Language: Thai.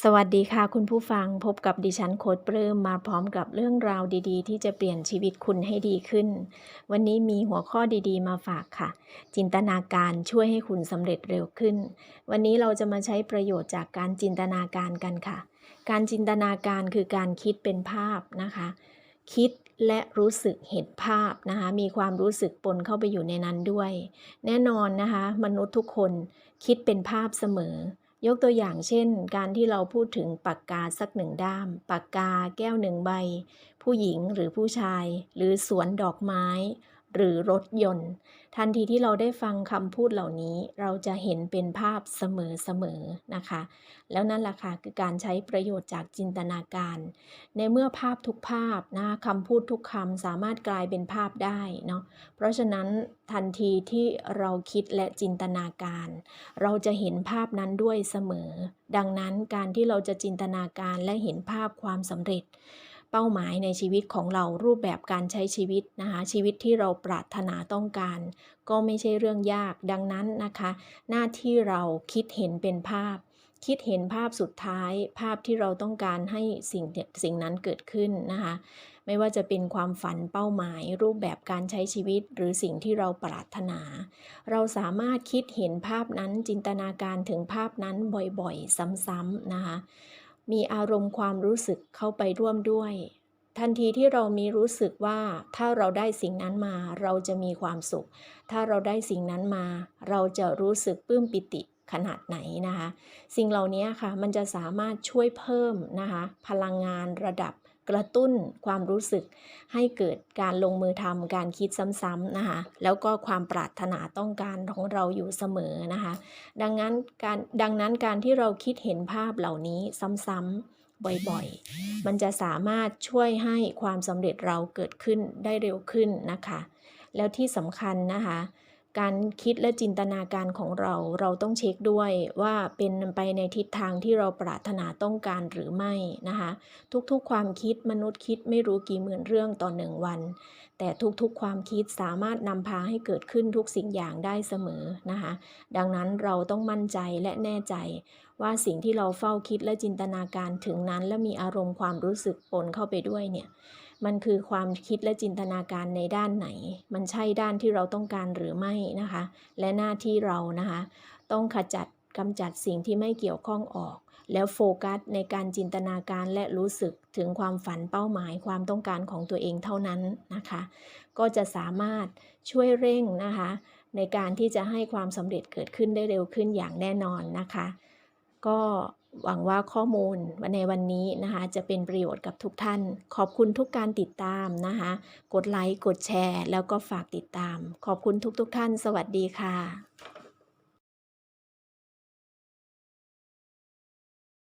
สวัสดีค่ะคุณผู้ฟังพบกับดิฉันโค้ดปลื้มมาพร้อมกับเรื่องราวดีๆ ที่จะเปลี่ยนชีวิตคุณให้ดีขึ้น วันนี้มีหัวข้อดีๆ มาฝากค่ะ จินตนาการช่วยให้คุณสำเร็จเร็วขึ้น วันนี้เราจะมาใช้ประโยชน์จากการจินตนาการกันค่ะ การจินตนาการคือการคิดเป็นภาพนะคะ คิดและรู้สึกเห็นภาพนะคะ มีความรู้สึกปนเข้าไปอยู่ในนั้นด้วย แน่นอนนะคะ มนุษย์ทุกคนคิดเป็นภาพเสมอ ยกตัวอย่างเช่น การที่เราพูดถึงปากกาสักหนึ่งด้าม ปากกาแก้วหนึ่งใบ ผู้หญิงหรือผู้ชาย หรือสวนดอกไม้ หรือรถยนต์ ทันทีที่เราได้ฟังคำพูดเหล่านี้ เราจะเห็นเป็นภาพเสมอๆนะคะ แล้วนั่นแหละค่ะคือการใช้ประโยชน์จากจินตนาการ ในเมื่อภาพทุกภาพนะคำพูดทุกคำสามารถกลายเป็นภาพได้เนาะเพราะฉะนั้นทันทีที่เราคิดและจินตนาการ เราจะเห็นภาพนั้นด้วยเสมอ ดังนั้นการที่เราจะจินตนาการและเห็นภาพความสำเร็จ เป้าหมายในชีวิตของเรารูปแบบการใช้ชีวิตนะคะ ชีวิตที่เราปรารถนาต้องการ ก็ไม่ใช่เรื่องยากดังนั้นนะคะ หน้าที่เราคิดเห็นเป็นภาพ คิดเห็นภาพสุดท้าย ภาพที่เราต้องการให้สิ่งสิ่งนั้นเกิดขึ้นนะคะไม่ว่าจะเป็นความฝันเป้าหมาย รูปแบบการใช้ชีวิต หรือสิ่งที่เราปรารถนา เราสามารถคิดเห็นภาพนั้นจินตนาการถึงภาพนั้นบ่อยๆ ซ้ำๆนะคะ มีอารมณ์ความรู้สึกเข้าไปร่วมด้วย ทันทีที่เรามีรู้สึกว่าถ้าเราได้สิ่งนั้นมาเราจะมีความสุข ถ้าเราได้สิ่งนั้นมา เราจะรู้สึกปลื้มปิติขนาดไหนนะคะ สิ่งเหล่านี้ค่ะมันจะสามารถช่วยเพิ่มนะคะ พลังงานระดับ กระตุ้นความรู้สึกให้เกิดการลงมือทำการคิดซ้ำๆนะคะแล้วก็ความปรารถนาต้องการของเราอยู่เสมอนะคะดังนั้นการดังนั้นการที่เราคิดเห็นภาพเหล่านี้ซ้ำๆบ่อยๆ มันจะสามารถช่วยให้ความสำเร็จเราเกิดขึ้นได้เร็วขึ้นนะคะ แล้วที่สำคัญนะคะ การคิดและจินตนาการของเราเราต้องเช็คด้วยว่าเป็นไปในทิศทางที่เราปรารถนาต้องการหรือไม่นะคะ ทุกๆความคิดมนุษย์คิดไม่รู้กี่หมื่นเรื่องต่อหนึ่งวัน แต่ทุกๆความคิดสามารถนำพาให้เกิดขึ้นทุกสิ่งอย่างได้เสมอนะคะ ดังนั้นเราต้องมั่นใจและแน่ใจ ว่าสิ่งที่เราเฝ้าคิดและจินตนาการถึงนั้น และมีอารมณ์ความรู้สึกปนเข้าไปด้วยเนี่ยมันคือความคิดและจินตนาการในด้านไหน มันใช่ด้านที่เราต้องการหรือไม่นะคะ และหน้าที่เรานะคะ ต้องขจัดกำจัดสิ่งที่ไม่เกี่ยวข้องออก แล้วโฟกัสในการจินตนาการและรู้สึกถึงความฝันเป้าหมายความต้องการของตัวเองเท่านั้นนะคะ ก็จะสามารถช่วยเร่งนะคะ ในการที่จะให้ความสำเร็จเกิดขึ้นได้เร็วขึ้นอย่างแน่นอนนะคะ ก็หวังว่าข้อมูลในวันนี้นะคะจะเป็นประโยชน์กับทุกท่าน ขอบคุณทุกการติดตามนะคะ กดไลค์ กดแชร์ แล้วก็ฝากติดตาม ขอบคุณทุกๆทท่าน สวัสดีค่ะ